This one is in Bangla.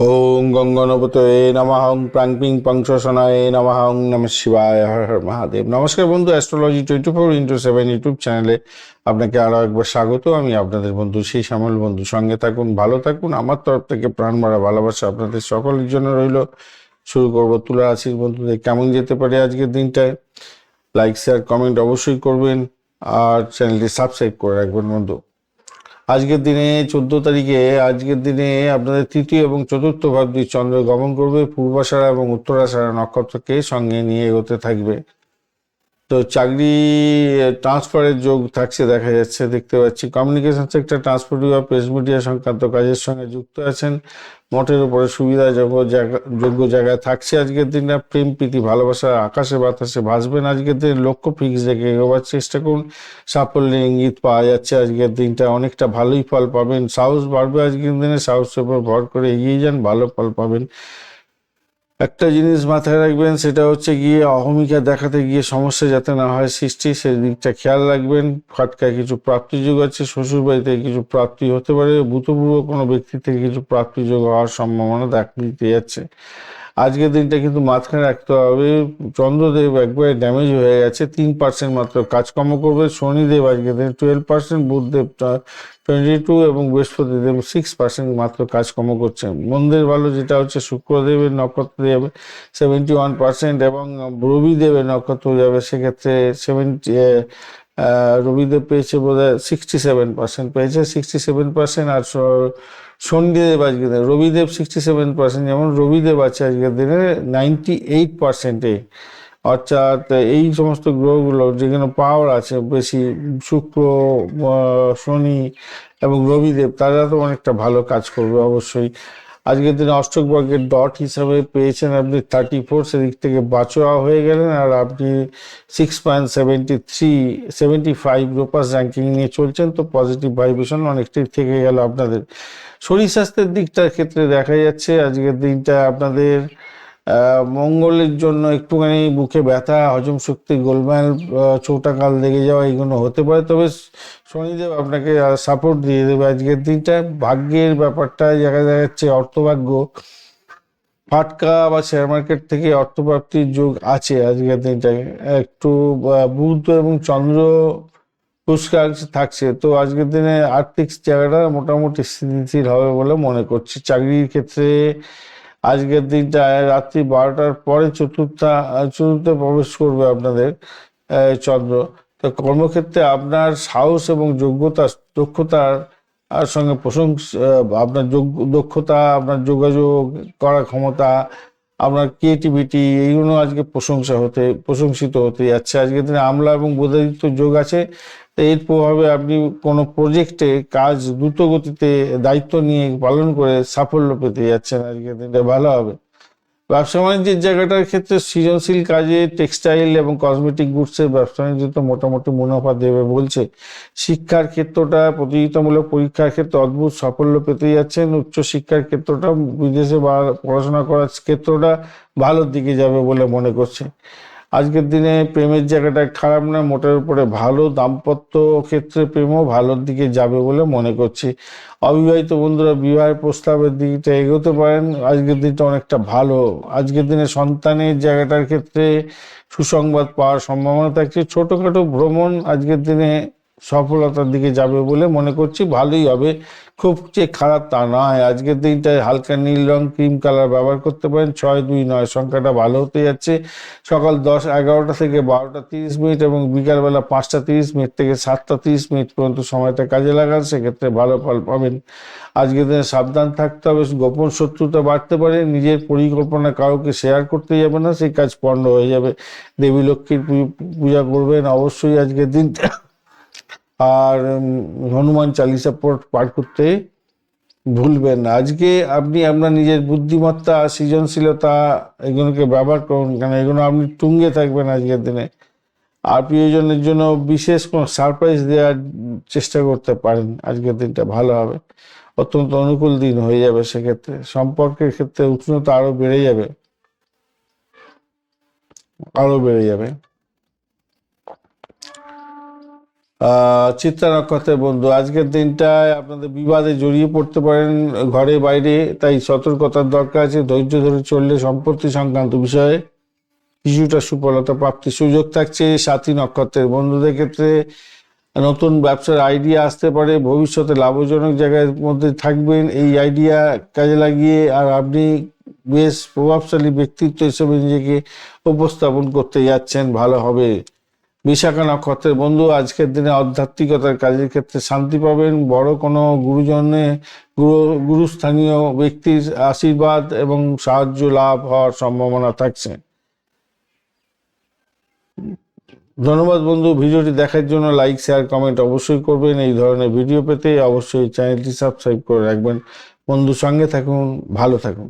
ওং গঙ্গনপতয়ে নমঃ ওং প্রাংপিং পংশসনায় নমঃ ওং নম শিবায় হর হর মহাদেব নমস্কার বন্ধু astrology twenty four into seven YouTube চ্যানেলে আপনাকে আরও একবার স্বাগত। আমি আপনাদের বন্ধু সেই শ্যামল বন্ধু। সঙ্গে থাকুন, ভালো থাকুন। আমার তরফ থেকে প্রাণ মারা ভালোবাসা আপনাদের সকলের জন্য রইল। শুরু করব তুলা রাশির বন্ধুদের কেমন যেতে পারে আজকের দিনটায়। লাইক শেয়ার কমেন্ট অবশ্যই করবেন। আর চ্যানেলটি সাবস্ক্রাইব করে রাখবেন বন্ধু। আজকের দিনে চোদ্দ তারিখে, আজকের দিনে আপনাদের তৃতীয় এবং চতুর্থ ভাব দুই চন্দ্র গমন করবে। পূর্বাশারা এবং উত্তরাশারা নক্ষত্রকে সঙ্গে নিয়ে এগোতে থাকবে। তো চাকরি ট্রান্সফারের যোগ থাকছে, দেখা যাচ্ছে, দেখতে পাচ্ছি। কমিউনিকেশন সেক্টর ট্রান্সপোর্ট বা প্রেস মিডিয়া সংক্রান্ত কাজের সঙ্গে যুক্ত আছেন। মঠের উপরে জায়গা, যোগ্য জায়গায় থাকছে আজকের দিনে প্রেম, প্রীতি, ভালোবাসা, আকাশে বাতাসে ভাসবেন আজকের দিনে। লক্ষ্য ফিক্স রেখে এগোবার চেষ্টা করুন। সাফল্যের ইঙ্গিত পাওয়া যাচ্ছে আজকের দিনটা। অনেকটা ভালোই ফল পাবেন। সাহস বাড়বে আজকের দিনে। সাহসের উপর ভর করে এগিয়ে যান। ভালো ফল পাবেন। একটা জিনিস মাথায় রাখবেন, সেটা হচ্ছে গিয়ে অহমিকা দেখাতে গিয়ে সমস্যা যাতে না হয় সৃষ্টি, সেই দিকটা খেয়াল রাখবেন। ফাটকায় কিছু প্রাপ্তিযোগ আছে শ্বশুর বাড়িতে কিছু প্রাপ্তি হতে পারে, ভূতপূর্ব কোনো ব্যক্তি থেকে কিছু প্রাপ্তিযোগ হওয়ার সম্ভাবনা দেখা দিতে যাচ্ছে। আজকের দিনটা কিন্তু মাথায় রাখতে হবে। চন্দ্রদেব একবারে ড্যামেজ হয়ে গেছে, তিন পার্সেন্ট মাত্র। কাজকর্ম করবে শনিদেব আজকের দিন twelve percent Budhdev twenty two এবং বৃহস্পতিদেব সিক্স পার্সেন্ট মাত্র কাজকর্ম করছেন মন্দির ভালো যেটা হচ্ছে, শুক্রদেবের নক্ষত্র যাবে সেভেন্টি ওয়ান পার্সেন্ট এবং রবিদেবের নক্ষত্র যাবে, সেক্ষেত্রে সেভেন্টি রবিদেব পেয়েছে বোধ হয় সিক্সটি সেভেন পার্সেন্ট পেয়েছে সিক্সটি সেভেন পার্সেন্ট আর স- শনিদেব আজকের দিনে। রবিদেব সিক্সটি সেভেন পার্সেন্ট যেমন রবিদেব আছে আজকের দিনে নাইনটি এইট পার্সেন্টে অর্থাৎ এই সমস্ত গ্রহগুলো যেখানে পাওয়ার আছে, বেশি শুক্র শনি এবং রবিদেব, তারা তো অনেকটা ভালো কাজ করবে অবশ্যই। আজকের দিনে অষ্টক বর্গের ডট হিসাবে পেয়েছেন আপনি থার্টি ফোর সেদিক থেকে বাঁচোয়া হয়ে গেলেন আর আপনি six point seventy three seventy five রোপাস ranking নিয়ে চলছেন, তো পজিটিভ ভাইব্রেশন অনেকটাই থেকে গেল আপনাদের। শরীর স্বাস্থ্যের দিকটার ক্ষেত্রে দেখা যাচ্ছে, আজকের দিনটা আপনাদের মঙ্গলের জন্য একটুখানি বুকে ব্যথা, হজম শক্তি গোলমাল চৌটাকাল লেগে যাওয়া এগুলো হতে পারে। তবে শনিদেব আপনাকে সাপোর্ট দিয়ে দেবে। আজকের দিনটা ভাগ্যের ব্যাপারটা দেখা যাচ্ছে অর্থভাগ্য। ফাটকা বা শেয়ার মার্কেট থেকে অর্থপ্রাপ্তির যোগ আছে আজকের দিনটায়। একটু বুধ এবং চন্দ্র পুরস্কার থাকছে। তো আজকের দিনে আর্থিক জায়গাটা মোটামুটি স্থিতিশীল হবে বলে মনে করছি। চাকরির ক্ষেত্রে আজকের দিনটা রাত্রি বারোটার পরে চতুর্থা চতুর্থে প্রবেশ করবে আপনাদের চন্দ্র। তো কর্মক্ষেত্রে আপনার সাহস এবং যোগ্যতা, দক্ষতার সঙ্গে প্রশংসা আপনার দক্ষতা, আপনার যোগাযোগ করার ক্ষমতা আপনার ক্রিয়েটিভিটি এইগুলো আজকে প্রশংসা হতে, প্রশংসিত হতে যাচ্ছে। আজকের দিনে আমলা এবং বোধাদিত্য যোগ আছে। এর প্রভাবে আপনি কোনো প্রজেক্টে কাজ দ্রুত গতিতে দায়িত্ব নিয়ে পালন করে সাফল্য পেতে যাচ্ছেন আজকের দিনটা। ভালো হবে। ব্যবসা বাণিজ্যের জায়গাটার ক্ষেত্রে সৃজনশীল কাজে টেক্সটাইল এবং কসমেটিক গুডসের ব্যবসা বাণিজ্য তো মোটামুটি মুনাফা দেবে বলছে। শিক্ষার ক্ষেত্রটা প্রতিযোগিতামূলক পরীক্ষার ক্ষেত্রে অদ্ভুত সাফল্য পেতে যাচ্ছেন। উচ্চ শিক্ষার ক্ষেত্রটা বিদেশে বা- পড়াশোনা করার ক্ষেত্রটা ভালোর দিকে যাবে বলে মনে করছে। আজকের দিনে প্রেমের জায়গাটা খারাপ না, মোটের উপরে ভালো, দাম্পত্য ক্ষেত্রে প্রেমও ভালোর দিকে যাবে বলে মনে করছি। অবিবাহিত বন্ধুরা, বিবাহের প্রস্তাবের দিকটা এগোতে পারেন, আজকের দিনটা অনেকটা ভালো। আজকের দিনে সন্তানের জায়গাটার ক্ষেত্রে সুসংবাদ পাওয়ার সম্ভাবনা থাকছে। ছোটোখাটো ভ্রমণ আজকের দিনে সফলতার দিকে যাবে বলে মনে করছি, ভালোই হবে। খুব যে খারাপ তা নয়। আজকের দিনটায় হালকা নীল রং, ক্রিম কালার ব্যবহার করতে পারেন। ছয়, দুই, নয়, সংখ্যাটা ভালো হতে যাচ্ছে। সকাল দশ, এগারোটা থেকে বারোটা তিরিশ মিনিট এবং বিকালবেলা পাঁচটা তিরিশ মিনিট থেকে সাতটা তিরিশ মিনিট পর্যন্ত সময়টা কাজে লাগান। সেক্ষেত্রে ভালো ফল পাবেন। আজকের দিনে সাবধান থাকতে হবে। গোপন শত্রুতা বাড়তে পারে। নিজের পরিকল্পনা কাউকে শেয়ার করতে যাবে না। সেই কাজ পণ্ড হয়ে যাবে। দেবী লক্ষ্মীর পূজা করবেন। অবশ্যই আজকের দিনটা আর হনুমান চালিসা পাঠ করতে ভুলবেন না। আজকে আপনি আপনার নিজের বুদ্ধিমত্তা, সৃজনশীলতা এগুলোকে ব্যবহার করুন কেন? এগুলো আপনি টুঙ্গে থাকবেন আজকের দিনে। আর প্রিয়জনের জন্য বিশেষ কোনো সারপ্রাইজ দেওয়ার চেষ্টা করতে পারেন। আজকের দিনটা ভালো হবে। অত্যন্ত অনুকূল দিন হয়ে যাবে সেক্ষেত্রে। সম্পর্কের ক্ষেত্রে উষ্ণতা আরও বেড়ে যাবে। আরও বেড়ে যাবে। চিত্রা নক্ষত্রের বন্ধু। আজকের দিনটায় আপনাদের বিবাদে জড়িয়ে পড়তে পারেন ঘরে বাইরে, তাই সতর্কতার দরকার আছে। ধৈর্য ধরে চললে সম্পত্তি সংক্রান্ত বিষয়ে কিছুটা সুফলতা প্রাপ্তির সুযোগ থাকছে সাথী নক্ষত্রের বন্ধুদের ক্ষেত্রে। নতুন ব্যবসার আইডিয়া আসতে পারে, ভবিষ্যতে লাভজনক জায়গার মধ্যে থাকবেন। এই আইডিয়া কাজে লাগিয়ে আর আপনি বেশ প্রভাবশালী ব্যক্তিত্ব হিসেবে নিজেকে উপস্থাপন করতে যাচ্ছেন, ভালো হবে। বিশাখা নক্ষত্রের বন্ধু, আজকের দিনে আধ্যাত্মিকতার কাজের ক্ষেত্রে শান্তি পাবেন। বড় কোনো গুরুজনে গুরু, গুরুস্থানীয় ব্যক্তির আশীর্বাদ এবং সাহায্য লাভ হওয়ার সম্ভাবনা থাকছে। ধন্যবাদ বন্ধু, ভিডিওটি দেখার জন্য লাইক, শেয়ার, কমেন্ট অবশ্যই করবেন। এই ধরনের ভিডিও পেতে অবশ্যই চ্যানেলটি সাবস্ক্রাইব করে রাখবেন। বন্ধু সঙ্গে থাকুন, ভালো থাকুন।